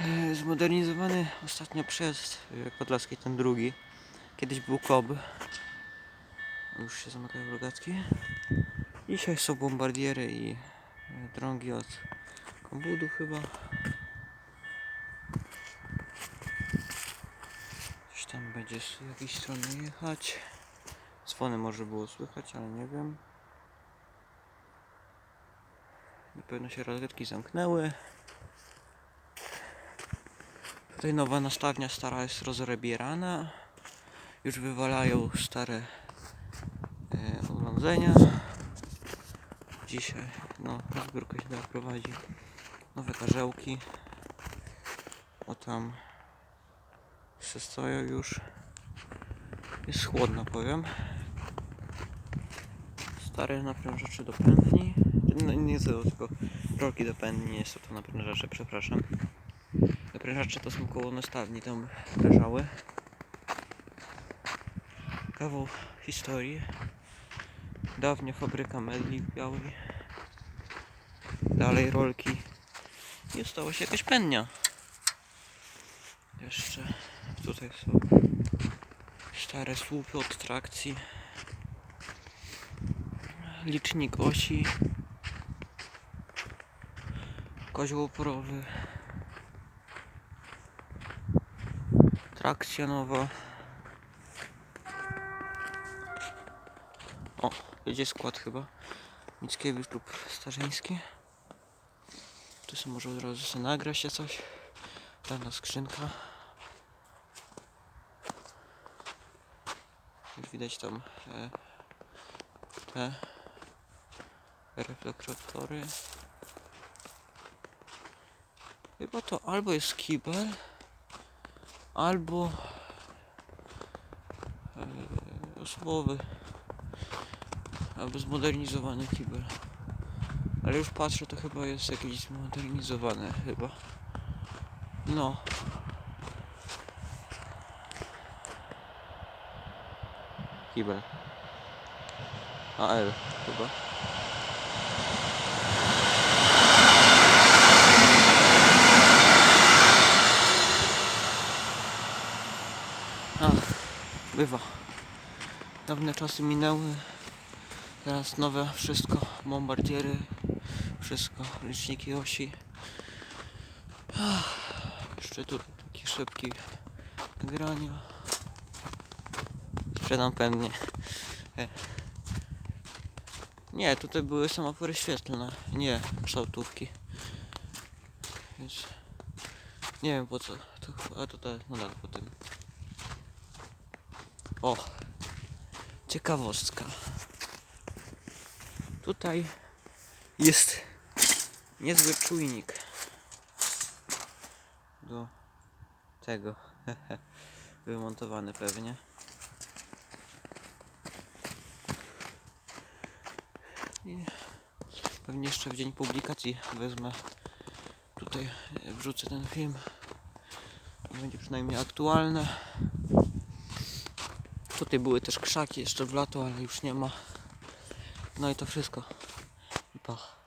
E, Zmodernizowany ostatnio przez e, Podlaski ten drugi. Kiedyś był Kob. Już się zamykają rogatki. Dzisiaj są bombardiery i e, drągi od kombudu chyba. Gdzieś tam będzie z jakiejś strony jechać. Dzwony może było słychać, ale nie wiem. Na pewno się rogatki zamknęły. Tutaj nowa nastawnia stara jest rozrebierana. Już wywalają stare e, urządzenia. Dzisiaj no, zbiórka się dalej prowadzi. Nowe karzełki. O tam się stoją już. Jest chłodno powiem. Stare naprężacze do pędni. No, nie tylko rolki do pędni, jest to naprężacze, przepraszam. Naprężacze to są koło nastawni, tam leżały. Kawał historii. Dawnia fabryka medli białej. Dalej rolki. I stała się jakaś pennia. Jeszcze tutaj są stare słupy od trakcji. Licznik osi. Kozioł oporowy. Trakcja nowa. O, jedzie skład chyba. Mickiewicz lub Starzyński. Tu sobie może od razu sobie nagra się coś. Dana skrzynka. Już widać tam e, te reflektory. Chyba to albo jest kibel, albo e, osobowy, albo zmodernizowany kibel. Ale już patrzę, to chyba jest jakiś zmodernizowany chyba. No. Kibel. AL chyba. Ach, bywa. Dawne czasy minęły. Teraz nowe wszystko. Bombardiery. Wszystko. Liczniki osi. Ach, jeszcze tu taki szybki nagrania. Sprzedam pewnie. E. Nie, tutaj były semafory świetlne. Nie, kształtówki. Więc nie wiem po co. To, a tutaj, tak, po tym. O! Ciekawostka. Tutaj jest niezły czujnik do tego. Wymontowany pewnie. I pewnie jeszcze w dzień publikacji wezmę tutaj, wrzucę ten film. Będzie przynajmniej aktualne. Tutaj były też krzaki jeszcze w lato, ale już nie ma. No i to wszystko. I pa.